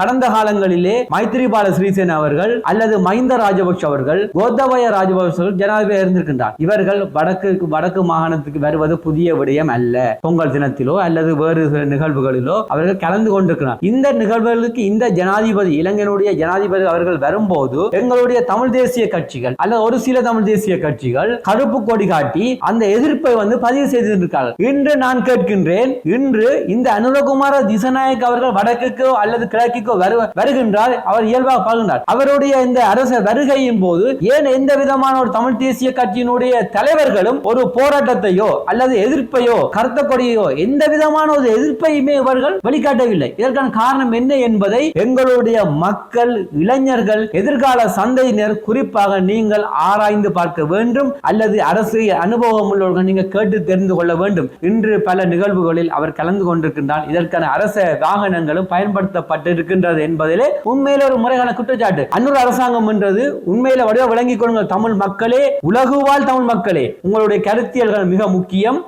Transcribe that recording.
கடந்த காலங்களிலே மைத்திரிபால சிறிசேன அவர்கள் அல்லது மஹிந்த ராஜபக்ஷ அவர்கள் கோத்தபய ராஜபக்ஷ ஜனாதிபதி இருந்திருக்கின்றார் இவர்கள் வடக்கு வடக்கு மாகாணத்துக்கு வருவது புதிய விடயம் அல்ல. பொங்கல் தினத்திலோ அல்லது வேறு சில நிகழ்வுகளிலோ அவர்கள் கலந்து கொண்டிருக்கிறார். இந்த நிகழ்வுகளுக்கு இந்த ஜனாதிபதி இலங்கையினுடைய ஜனாதிபதி அவர்கள் வரும்போது எங்களுடைய தமிழ் தேசிய கட்சிகள் அல்லது ஒரு சில தமிழ் தேசிய கட்சிகள் கருப்பு கொடி காட்டி அந்த எதிர்ப்பை வந்து பதிவு செய்திருக்கிறார்கள். இன்று நான் கேட்கின்றேன் இன்று இந்த அனுரகுமார திசநாயக் அவர்கள் வடக்குக்கோ அல்லது கிழக்கு வரு வருகின்றார் அவர் இயல்பாக பார்க்கின்றார் அவருடைய இந்த அரச வருகையின் போது ஏன் எந்த விதமான ஒரு தமிழ் தேசிய கட்சியினுடைய தலைவர்களும் ஒரு போராட்டத்தையோ அல்லது எதிர்ப்பையோ கருத்த கொடியோ எந்த விதமான ஒரு எதிர்ப்பையுமே இவர்கள் வெளிக்காட்டவில்லை. இதற்கான காரணம் என்ன என்பதை எங்களுடைய மக்கள் இளைஞர்கள் எதிர்கால சந்தையினர் குறிப்பாக நீங்கள் ஆராய்ந்து பார்க்க வேண்டும். அல்லது அரசு அனுபவம் உள்ளவர்கள் நீங்கள் கேட்டு தெரிந்து கொள்ள வேண்டும். இன்று பல நிகழ்வுகளில் அவர் கலந்து கொண்டிருக்கின்றார். இதற்கான அரச வாகனங்களும் இருக்கின்றது என்பதிலே உண்மையில ஒரு முறையான குற்றச்சாட்டு. அன்னூர் அரசாங்கம் என்றது உண்மையில வடிவ விளங்கிக் கொள்ளுங்கள். தமிழ் மக்களே உலகுவாழ் தமிழ் மக்களே உங்களுடைய கருத்தியல்கள் மிக முக்கியம்.